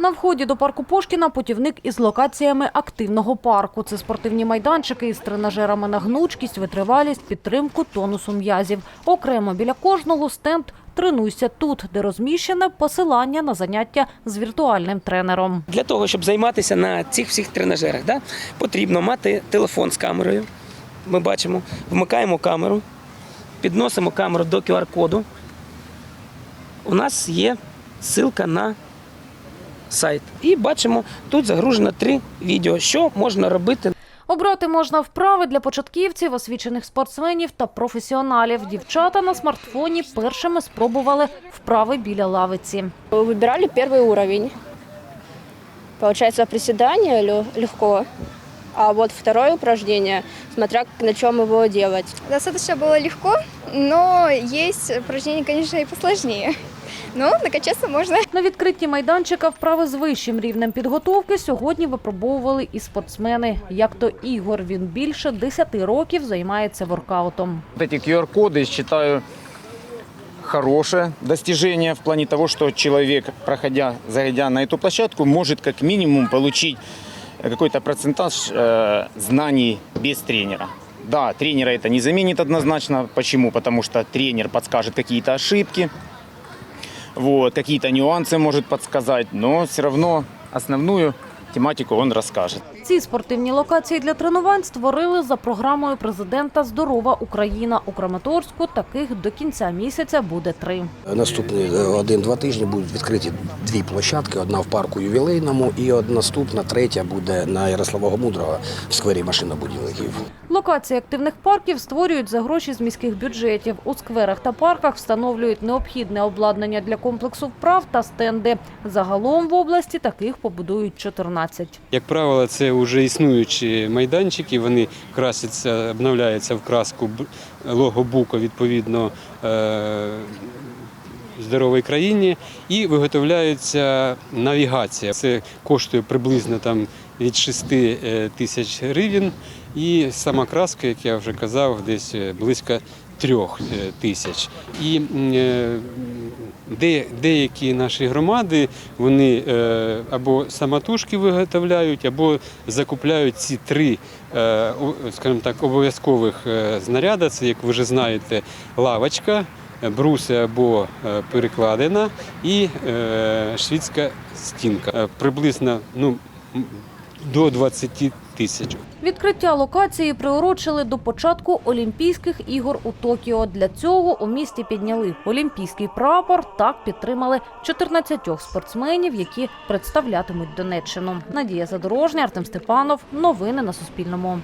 На вході до парку Пушкіна путівник із локаціями активного парку. Це спортивні майданчики із тренажерами на гнучкість, витривалість, підтримку тонусу м'язів. Окремо біля кожного стенд «Тренуйся тут», де розміщене посилання на заняття з віртуальним тренером. Для того, щоб займатися на цих всіх тренажерах, да, потрібно мати телефон з камерою. Ми бачимо, вмикаємо камеру, підносимо камеру до QR-коду. У нас є ссылка на сайт. І бачимо, тут загружено три відео, що можна робити Обрати можна вправи для початківців, освічених спортсменів та професіоналів. Дівчата на смартфоні першими спробували вправи біля лавиці. Выбирали первый уровень. Получается, приседание лё- легко, а вот второе упражнение, смотря на чем его делать. Достаточно было легко, но есть упражнения, конечно, и посложнее. Но накачаться можно. На відкритті майданчика вправи з вищим рівнем підготовки сьогодні випробовували і спортсмени. Як то Ігор, він більше 10 років займається воркаутом. Вот эти QR-коды считаю хорошее достижение в плане того, что человек, проходя, зайдя на эту площадку, может как минимум получить какой-то процентаж э, знаний без тренера. Да, тренера это не заменит однозначно. Почему? Потому что тренер подскажет какие-то ошибки, вот, какие-то нюансы может подсказать, но все равно основную тематику он расскажет. Ці спортивні локації для тренувань створили за програмою президента Здорова Україна у Краматорську. Таких до кінця місяця буде три. Наступні е, один-два тижні будуть відкриті дві площадки: одна в парку ювілейному і наступна, третя буде на Ярослава Мудрого в сквері машинобудівників. Локації активних парків створюють за гроші з міських бюджетів. У скверах та парках встановлюють необхідне обладнання для комплексу вправ та стенди. Загалом в області таких побудують 14. Як правило, це вже існуючі майданчики, вони красяться, обновляються в краску б- лого Буко, відповідно е, здоровій країні, і виготовляється навігація. Це коштує приблизно там від 6 е, тисяч гривень, і сама краска, як я вже казав, десь е, близько трьох тисяч. І де, деякі наші громади вони е, або самотужки виготовляють, або закупляють ці три, е, скажімо так, обов'язкових е, знаряди. Це, як ви вже знаєте, лавочка, бруси або е, перекладина і е, швідська стінка. Е, Приблизно ну, до 20 тисяч. Відкриття локації приурочили до початку Олімпійських ігор у Токіо. Для цього у місті підняли олімпійський прапор. Так підтримали 14 спортсменів, які представлятимуть Донеччину. Надія Задорожня, Артем Степанов. Новини на Суспільному.